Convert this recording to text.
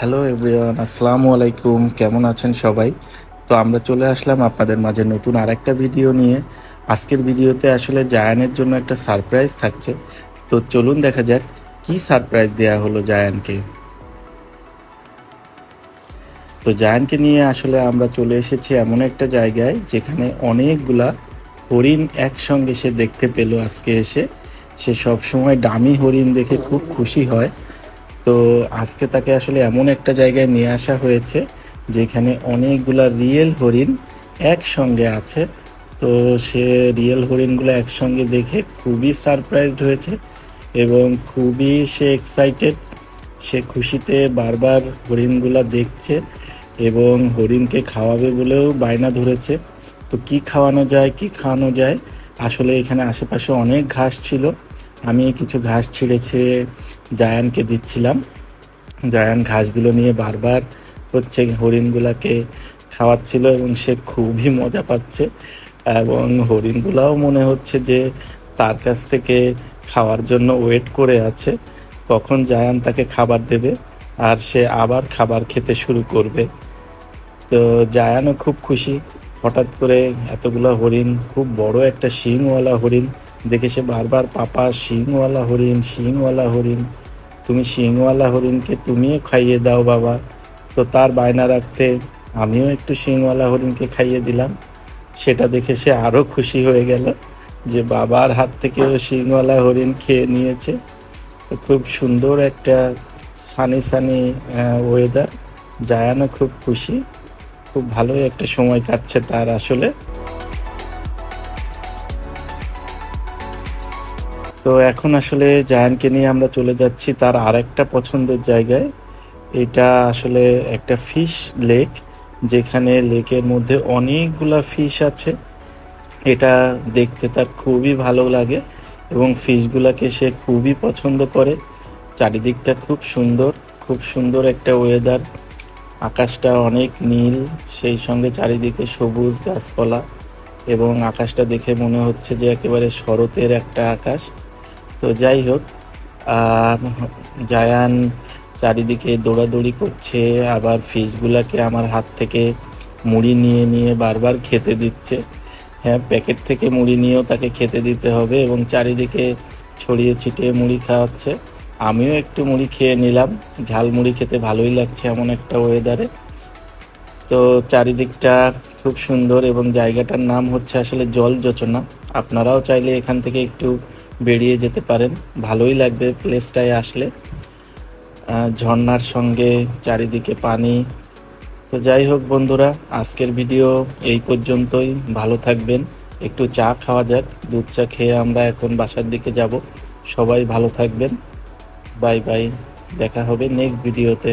Hello everyone আসসালামু আলাইকুম কেমন আছেন সবাই? তো আমরা চলে আসলাম আপনাদের মাঝে নতুন আরেকটা ভিডিও নিয়ে। আজকের ভিডিওতে আসলে জায়ানের জন্য একটা সারপ্রাইজ থাকছে। তো চলুন দেখা যাক, কি সারপ্রাইজ দেয়া হলো জায়ানকে? তো জায়ানকে নিয়ে আসলে আমরা চলে এসেছি এমন একটা জায়গায়, যেখানে অনেকগুলা হরিণ একসঙ্গে সে দেখতে পেল আজকে এসে। সে সব সময় ডামি হরিণ দেখে খুব খুশি হয়। তো আজকে তাকে আসলে এমন একটা জায়গায় নিয়ে আসা হয়েছে যেখানে অনেকগুলা রিয়েল হরিণ একসঙ্গে আছে। তো সে রিয়েল হরিণগুলো একসঙ্গে দেখে খুবই সারপ্রাইজড হয়েছে এবং খুবই সে এক্সাইটেড সে খুশিতে বারবার হরিণগুলা দেখছে এবং হরিণকে খাওয়াবে বলেও বায়না ধরেছে। তো কি খাওয়ানো যায়, কি খাওয়ানো যায়? আসলে এখানে আশেপাশে অনেক ঘাস ছিল। আমি কিছু ঘাস ছিঁড়েছে, জায়ানকে দিচ্ছিলাম। জায়ান ঘাসগুলো নিয়ে বারবার হচ্ছে হরিণগুলাকে খাওয়াচ্ছিল এবং সে খুবই মজা পাচ্ছে। এবং হরিণগুলাও মনে হচ্ছে যে তার কাছ থেকে খাওয়ার জন্য ওয়েট করে আছে। কখন জায়ান তাকে খাবার দেবে আর সে আবার খাবার খেতে শুরু করবে। তো জায়ানও খুব খুশি। হঠাৎ করে এতগুলো হরিণ, খুব বড় একটা শিংওয়ালা হরিণ দেখে সে বারবার, পাপা, শিংওয়ালা হরিণ শিংওয়ালা হরিণ। তুমি শিংওয়ালা হরিণকে তুমিও খাইয়ে দাও বাবা। তো তার বায়না রাখতে আমিও একটু শিংওয়ালা হরিণকে খাইয়ে দিলাম। সেটা দেখে সে আরও খুশি হয়ে গেল যে বাবার হাত থেকেও শিংওয়ালা হরিণ খেয়ে নিয়েছে। তো খুব সুন্দর একটা সানি সানি ওয়েদার জায়ানও খুব খুশি। খুব ভালোই একটা সময় কাটছে তার আসলে। তো এখন আসলে জায়ানকে নিয়ে আমরা চলে যাচ্ছি তার আরেকটা পছন্দের জায়গায়। এটা আসলে একটা ফিশ লেক, যেখানে লেকের মধ্যে অনেকগুলা ফিশ আছে। এটা দেখতে তার খুবই ভালো লাগে এবং ফিশগুলাকে সে খুবই পছন্দ করে। চারিদিকটা খুব সুন্দর খুব সুন্দর একটা ওয়েদার আকাশটা অনেক নীল, সেই সঙ্গে চারিদিকে সবুজ গাছপালা এবং আকাশটা দেখে মনে হচ্ছে যে একেবারে শরতের একটা আকাশ। তো যাই হোক আর জায়ান চারিদিকে দৌড়াদৌড়ি করছে, আবার ফিশগুলাকে আমার হাত থেকে মুড়ি নিয়ে নিয়ে বারবার খেতে দিচ্ছে। হ্যাঁ প্যাকেট থেকে মুড়ি নিয়েও তাকে খেতে দিতে হবে এবং চারিদিকে ছড়িয়ে ছিটিয়ে মুড়ি খাওয়াচ্ছে। আমিও একটু মুড়ি খেয়ে নিলাম। ঝাল মুড়ি খেতে ভালোই লাগছে এমন একটা ওয়েদারে তো চারিদিকটা খুব সুন্দর এবং জায়গাটার নাম হচ্ছে আসলে জল যোচনা আপনারাও চাইলে এখান থেকে একটু বেরিয়ে যেতে পারেন। ভালোই লাগবে প্লেসটায় আসলে। ঝর্নার সঙ্গে চারিদিকে পানি। তো যাই হোক বন্ধুরা, আজকের ভিডিও এই পর্যন্তই। ভালো থাকবেন। একটু চা খাওয়া যাক। দুধ চা খেয়ে আমরা এখন বাসার দিকে যাব। সবাই ভালো থাকবেন। Bye bye. দেখা হবে নেক্সট ভিডিওতে